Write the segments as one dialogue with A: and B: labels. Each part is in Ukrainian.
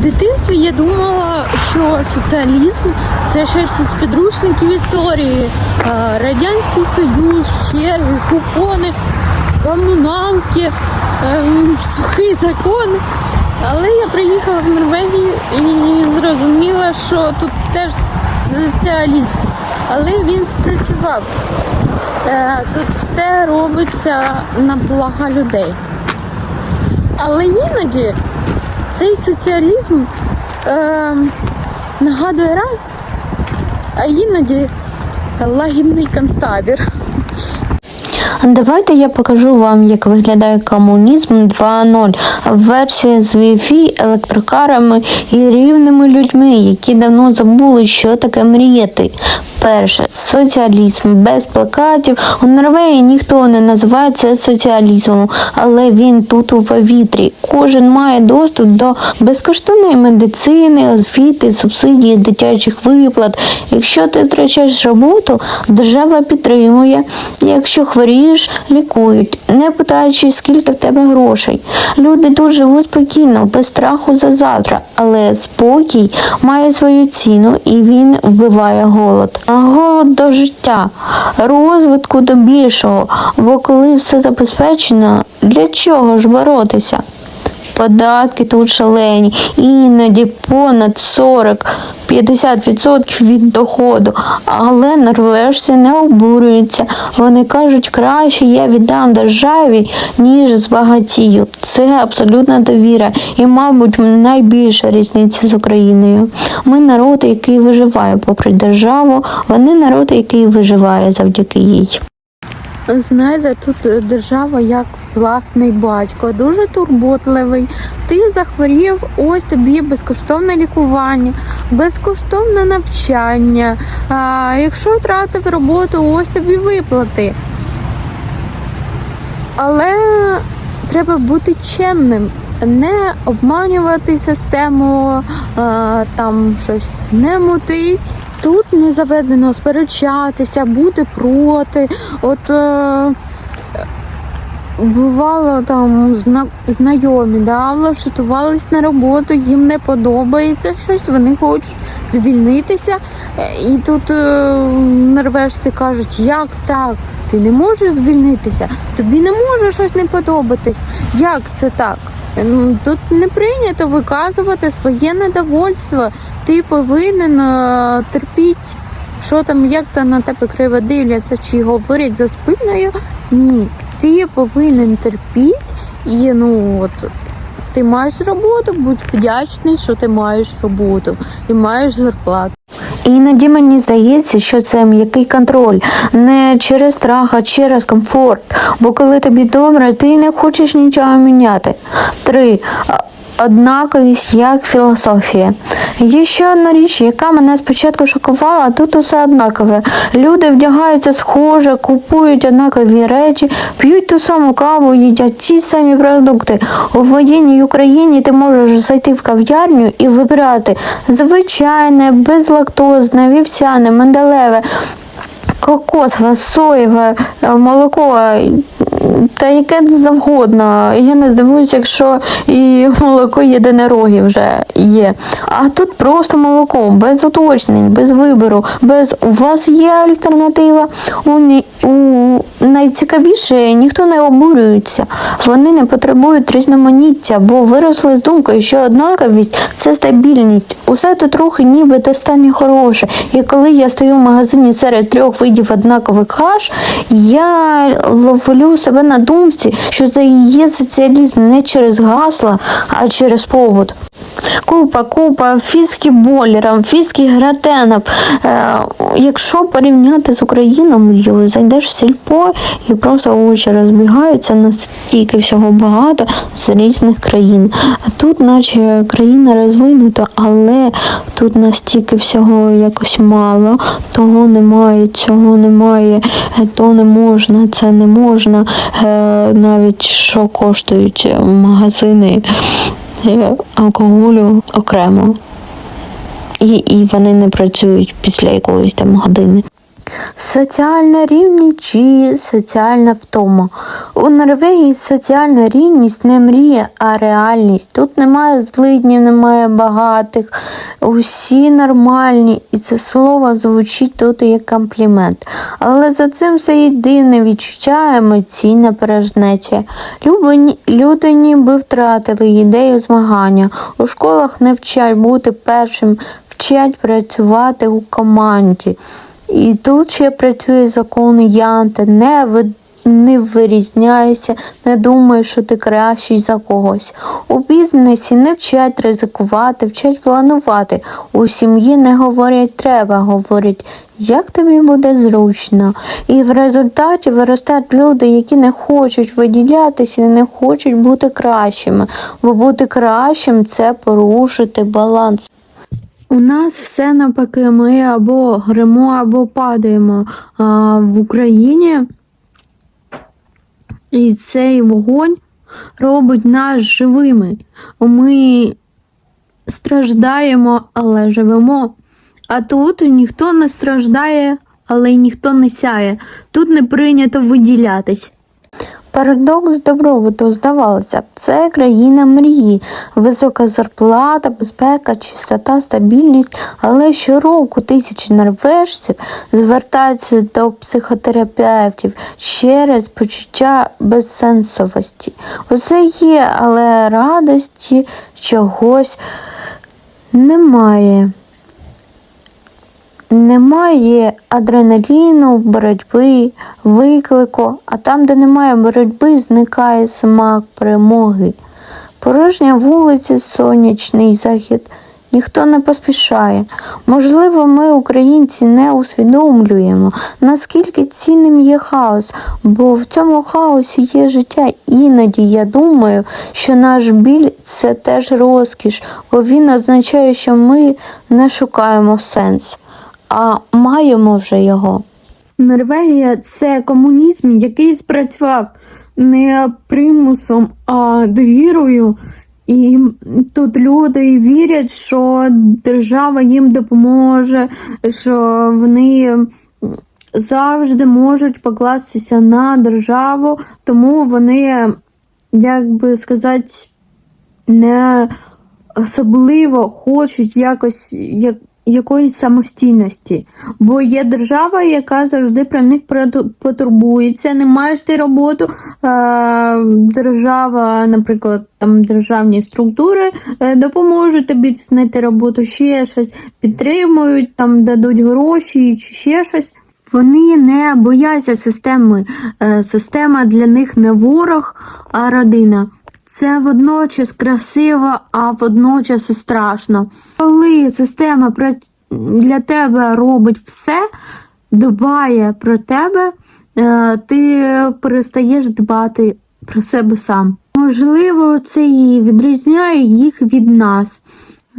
A: дитинстві я думала, що соціалізм це щось із підручників історії. Радянський Союз, черги, купони, комуналки, ем, сухий закон. Але я приїхала в Норвегію і зрозуміла, що тут теж соціалізм. Але він спрацював. Е, Тут все робиться на блага людей. Але іноді цей соціалізм е, нагадує рай, а іноді лагідний концтабір.
B: Давайте я покажу вам, як виглядає комунізм 2.0. Версія з Wi-Fi, електрокарами і рівними людьми, які давно забули, що таке мріяти. Перше соціалізм без плакатів. У Норвегії ніхто не називає це соціалізмом, але він тут у повітрі. Кожен має доступ до безкоштовної медицини, освіти, субсидії, дитячих виплат. Якщо ти втрачаєш роботу, держава підтримує. Якщо хворієш, лікують, не питаючи, скільки в тебе грошей. Люди тут живуть спокійно, без страху за завтра, але спокій має свою ціну і він вбиває голод. Голод до життя, розвитку до більшого. Бо коли все забезпечено, для чого ж боротися? Податки тут шалені, іноді понад 40-50% від доходу. Але норвежці не обурюються. Вони кажуть, краще я віддам державі, ніж збагатію. Це абсолютна довіра і, мабуть, найбільша різниця з Україною. Ми народ, який виживає попри державу, вони народ, який виживає завдяки їй.
A: Знаєте, тут е, держава як власний батько, дуже турботливий. Ти захворів, ось тобі безкоштовне лікування, безкоштовне навчання. А, якщо втратив роботу, ось тобі виплати. Але треба бути чемним, не обманювати систему, там щось не мутить. Тут не заведено сперечатися, бути проти. От е, бувало там зна- знайомі, да, влаштувались на роботу, їм не подобається щось, вони хочуть звільнитися. Е, І тут е, норвежці кажуть, як так? Ти не можеш звільнитися, тобі не може щось не подобатись. Як це так? Тут не прийнято виказувати своє недовольство. Ти повинен е, терпіти, що там, як то на тебе криво дивляться, чи говорять за спиною. Ні, ти повинен терпіти і ну от. Ти маєш роботу, будь вдячний, що ти маєш роботу і маєш зарплату.
B: Іноді мені здається, що це м'який контроль, не через страх, а через комфорт. Бо коли тобі добре, ти не хочеш нічого міняти. Три. Однаковість як філософія. Є ще одна річ, яка мене спочатку шокувала, тут усе однакове. Люди вдягаються схоже, купують однакові речі, п'ють ту саму каву, їдять ті самі продукти. У воєнній Україні ти можеш зайти в кав'ярню і вибирати звичайне, безлактозне, вівсяне, менделеве. Кокосове, соєве, е, молоко та яке завгодно. Я не здивуюся, якщо і молоко єдинороги вже є. А тут просто молоко, без уточнень, без вибору, без у вас є альтернатива. У найцікавіше ніхто не обурюється. Вони не потребують різноманіття, бо виросли з думкою, що однаковість це стабільність. Усе тут трохи ніби достатньо хороше. І коли я стою в магазині серед трьох видів однакових каш, я ловлю себе на думці, що це і є соціалізм не через гасла, а через побут. Купа, купа фіскіболерів, фіскігратенів. Е, якщо порівняти з Україною, зайдеш в сільпо і просто очі розбігаються настільки всього багато з різних країн. А тут, наче країна розвинута, але тут настільки всього якось мало, того немає, цього немає, е, то не можна, це не можна. Е, навіть що коштують е, магазини алкоголю окремо. І, і вони не працюють після якоїсь там години. Соціальна рівність чи соціальна втома. У Норвегії соціальна рівність не мрія, а реальність. Тут немає злиднів, немає багатих, усі нормальні, і це слово звучить тут як комплімент. Але за цим стоїть дивне відчуття емоційна порожнеча. Люди, люди ніби втратили ідею змагання. У школах не вчать бути першим, вчать працювати у команді. І тут ще працює закон Янта. Не, ви, не вирізняйся, не думай, що ти кращий за когось. У бізнесі не вчать ризикувати, вчать планувати. У сім'ї не говорять треба, говорять, як тобі буде зручно. І в результаті виростають люди, які не хочуть виділятися, не хочуть бути кращими. Бо бути кращим це порушити баланс.
A: У нас все навпаки, ми або гримо, або падаємо а, в Україні. І цей вогонь робить нас живими. Ми страждаємо, але живемо. А тут ніхто не страждає, але й ніхто не сяє. Тут не прийнято виділятись.
B: Парадокс добробуту, здавалося б, це країна мрії, висока зарплата, безпека, чистота, стабільність. Але щороку тисячі норвежців звертаються до психотерапевтів через почуття безсенсовості. Усе є, але радості чогось немає. Немає адреналіну, боротьби, виклику, а там, де немає боротьби, зникає смак перемоги. Порожня вулиця, сонячний захід. Ніхто не поспішає. Можливо, ми, українці, не усвідомлюємо, наскільки цінним є хаос, бо в цьому хаосі є життя. Іноді я думаю, що наш біль це теж розкіш, бо він означає, що ми не шукаємо сенс а маємо вже його.
A: Норвегія це комунізм, який спрацював не примусом, а довірою. І тут люди вірять, що держава їм допоможе, що вони завжди можуть покластися на державу, тому вони, як би сказати, не особливо хочуть якось як, якоїсь самостійності. Бо є держава, яка завжди про них потурбується. Не маєш ти роботу. Держава, наприклад, там державні структури е, допоможуть тобі знайти роботу, ще щось підтримують, там дадуть гроші чи ще щось. Вони не бояться системи. Е, Система для них не ворог, а родина. Це водночас красиво, а водночас і страшно. Коли система для тебе робить все, дбає про тебе, е, ти перестаєш дбати про себе сам. Можливо, це і відрізняє їх від нас.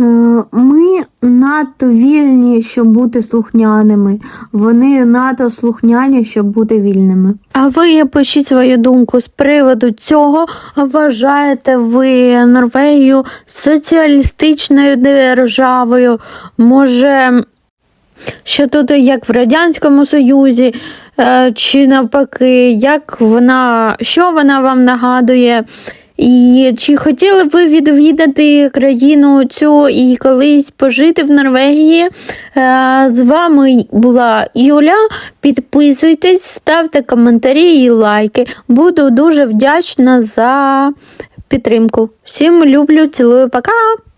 A: Е, Ми надто вільні, щоб бути слухняними. Вони надто слухняні, щоб бути вільними.
B: А ви пишіть свою думку з приводу цього. Вважаєте ви Норвегію соціалістичною державою? Може, що тут як в Радянському Союзі, е, чи навпаки, як вона, що вона вам нагадує? І чи хотіли б ви відвідати країну цю і колись пожити в Норвегії? Е, З вами була Юля. Підписуйтесь, ставте коментарі і лайки. Буду дуже вдячна за підтримку. Всім люблю, цілую, пока!